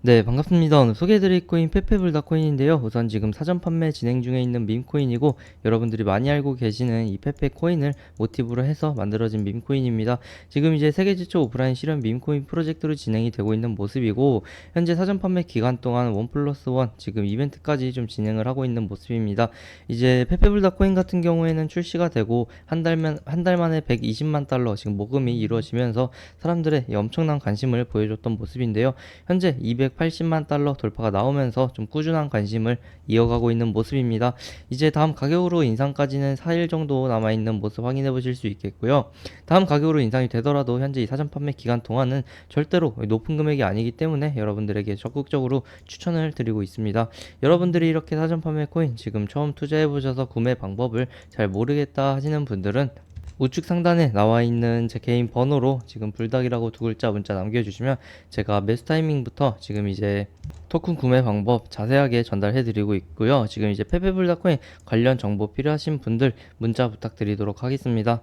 네, 반갑습니다. 오늘 소개해드릴 코인 페페불다 코인인데요. 우선 지금 사전 판매 진행 중에 있는 밈 코인이고 여러분들이 많이 알고 계시는 이 페페 코인을 모티브로 해서 만들어진 밈 코인입니다. 지금 이제 세계 최초 오프라인 실현 밈 코인 프로젝트로 진행이 되고 있는 모습이고 현재 사전 판매 기간 동안 원 플러스 원 지금 이벤트까지 좀 진행을 하고 있는 모습입니다. 이제 페페불다 코인 같은 경우에는 출시가 되고 한 달만 한달 만에 120만 달러 지금 모금이 이루어지면서 사람들의 이 엄청난 관심을 보여줬던 모습인데요. 현재 280만 달러 돌파가 나오면서 좀 꾸준한 관심을 이어가고 있는 모습입니다. 이제 다음 가격으로 인상까지는 4일 정도 남아 있는 모습 확인해 보실 수 있겠고요. 다음 가격으로 인상이 되더라도 현재 이 사전 판매 기간 동안은 절대로 높은 금액이 아니기 때문에 여러분들에게 적극적으로 추천을 드리고 있습니다. 여러분들이 이렇게 사전 판매 코인 지금 처음 투자해 보셔서 구매 방법을 잘 모르겠다 하시는 분들은 우측 상단에 나와 있는 제 개인 번호로 지금 불닭이라고 두 글자 문자 남겨주시면 제가 매수 타이밍부터 지금 이제 토큰 구매 방법 자세하게 전달해 드리고 있고요. 지금 이제 페페불닭코인 관련 정보 필요하신 분들 문자 부탁드리도록 하겠습니다.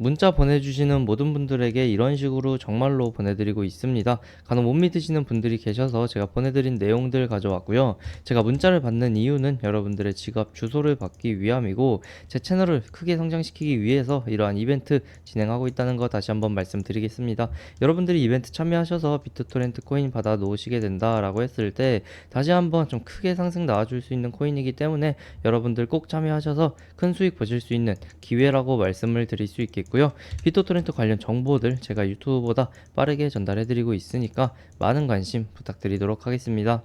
문자 보내주시는 모든 분들에게 이런 식으로 정말로 보내드리고 있습니다. 간혹 못 믿으시는 분들이 계셔서 제가 보내드린 내용들 가져왔고요. 제가 문자를 받는 이유는 여러분들의 지갑 주소를 받기 위함이고 제 채널을 크게 성장시키기 위해서 이러한 이벤트 진행하고 있다는 거 다시 한번 말씀드리겠습니다. 여러분들이 이벤트 참여하셔서 비트토렌트 코인 받아 놓으시게 된다라고 했을 때 다시 한번 좀 크게 상승 나와줄 수 있는 코인이기 때문에 여러분들 꼭 참여하셔서 큰 수익 보실 수 있는 기회라고 말씀을 드릴 수 있겠고 요. 비토토렌트 관련 정보들 제가 유튜브보다 빠르게 전달해드리고 있으니까 많은 관심 부탁드리도록 하겠습니다.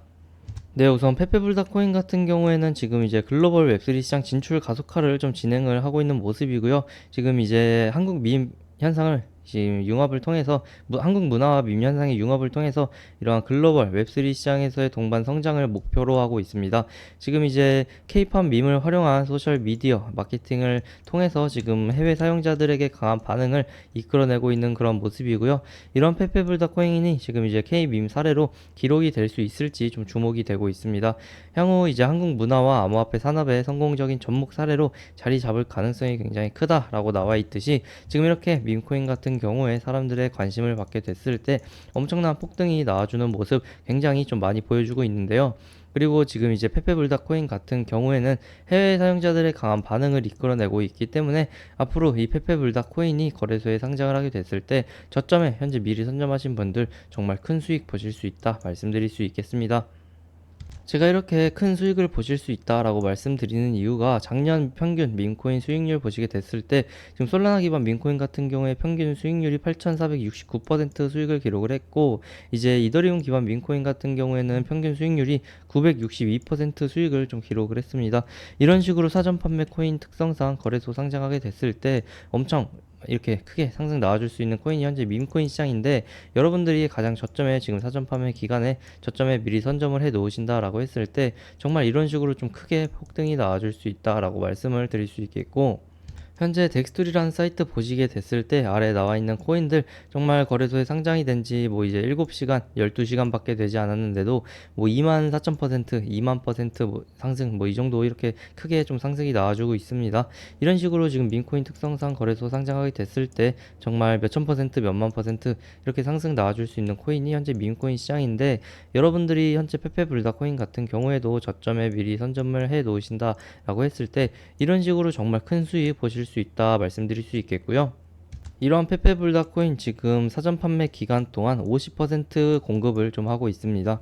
네, 우선 페페불닭 코인 같은 경우에는 지금 이제 글로벌 웹3 시장 진출 가속화를 좀 진행을 하고 있는 모습이고요. 지금 이제 한국 밈 현상을 지금 융합을 통해서 무- 한국 문화와 밈 현상의 융합을 통해서 이러한 글로벌 웹3 시장에서의 동반 성장을 목표로 하고 있습니다. 지금 이제 K-팝 밈을 활용한 소셜 미디어 마케팅을 통해서 지금 해외 사용자들에게 강한 반응을 이끌어내고 있는 그런 모습이고요. 이런 페페불닭 코인이 지금 이제 K-밈 사례로 기록이 될 수 있을지 좀 주목이 되고 있습니다. 향후 이제 한국 문화와 암호화폐 산업의 성공적인 접목 사례로 자리 잡을 가능성이 굉장히 크다라고 나와 있듯이 지금 이렇게 밈코인 같은 경우에 사람들의 관심을 받게 됐을 때 엄청난 폭등이 나와주는 모습 굉장히 좀 많이 보여주고 있는데요. 그리고 지금 이제 페페불닭 코인 같은 경우에는 해외 사용자들의 강한 반응을 이끌어내고 있기 때문에 앞으로 이 페페불닭 코인이 거래소에 상장을 하게 됐을 때 저점에 현재 미리 선점하신 분들 정말 큰 수익 보실 수 있다 말씀드릴 수 있겠습니다. 제가 이렇게 큰 수익을 보실 수 있다라고 말씀드리는 이유가 작년 평균 민코인 수익률 보시게 됐을 때 지금 솔라나 기반 민코인 같은 경우에 평균 수익률이 8,469% 수익을 기록을 했고 이제 이더리움 기반 민코인 같은 경우에는 평균 수익률이 962% 수익을 좀 기록을 했습니다. 이런 식으로 사전 판매 코인 특성상 거래소 상장하게 됐을 때 엄청 이렇게 크게 상승 나와줄 수 있는 코인이 현재 밈코인 시장인데 여러분들이 가장 저점에 지금 사전 판매 기간에 저점에 미리 선점을 해 놓으신다라고 했을 때 정말 이런 식으로 좀 크게 폭등이 나와줄 수 있다라고 말씀을 드릴 수 있겠고 현재 덱스토리라는 사이트 보시게 됐을 때 아래 나와 있는 코인들 정말 거래소에 상장이 된 지 뭐 이제 7시간, 12시간밖에 되지 않았는데도 뭐 2만 4천%, 2만 퍼센트 뭐 상승 뭐 이 정도 이렇게 크게 좀 상승이 나와주고 있습니다. 이런 식으로 지금 민코인 특성상 거래소 상장하게 됐을 때 정말 몇천 퍼센트, 몇만 퍼센트 이렇게 상승 나와줄 수 있는 코인이 현재 민코인 시장인데 여러분들이 현재 페페불다 코인 같은 경우에도 저점에 미리 선점을 해 놓으신다라고 했을 때 이런 식으로 정말 큰 수익 보실 수 있다 말씀드릴 수 있겠고요. 이러한 페페불다 코인 지금 사전 판매 기간 동안 50% 공급을 좀 하고 있습니다.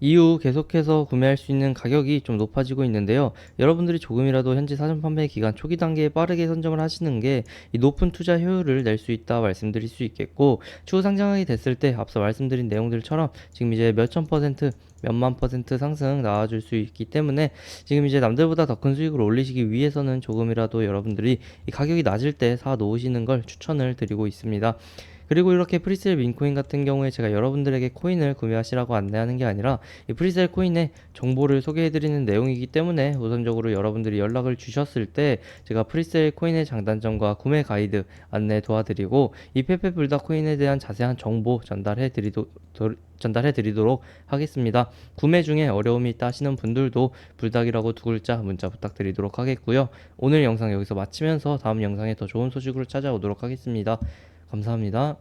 이후 계속해서 구매할 수 있는 가격이 좀 높아지고 있는데요. 여러분들이 조금이라도 현재 사전 판매 기간 초기 단계에 빠르게 선점을 하시는 게 이 높은 투자 효율을 낼 수 있다 말씀드릴 수 있겠고 추후 상장하게 됐을 때 앞서 말씀드린 내용들처럼 지금 이제 몇천 퍼센트 몇만 퍼센트 상승 나와줄 수 있기 때문에 지금 이제 남들보다 더 큰 수익을 올리시기 위해서는 조금이라도 여러분들이 이 가격이 낮을 때 사 놓으시는 걸 추천을 드리고 있습니다. 그리고 이렇게 프리셀 민코인 같은 경우에 제가 여러분들에게 코인을 구매하시라고 안내하는 게 아니라 이 프리셀 코인의 정보를 소개해드리는 내용이기 때문에 우선적으로 여러분들이 연락을 주셨을 때 제가 프리셀 코인의 장단점과 구매 가이드 안내 도와드리고 이 페페 불닭 코인에 대한 자세한 정보 전달해 드리도 전달해 드리도록 하겠습니다. 구매 중에 어려움이 있다 하시는 분들도 불닭이라고 두 글자 문자 부탁드리도록 하겠고요. 오늘 영상 여기서 마치면서 다음 영상에 더 좋은 소식으로 찾아오도록 하겠습니다. 감사합니다.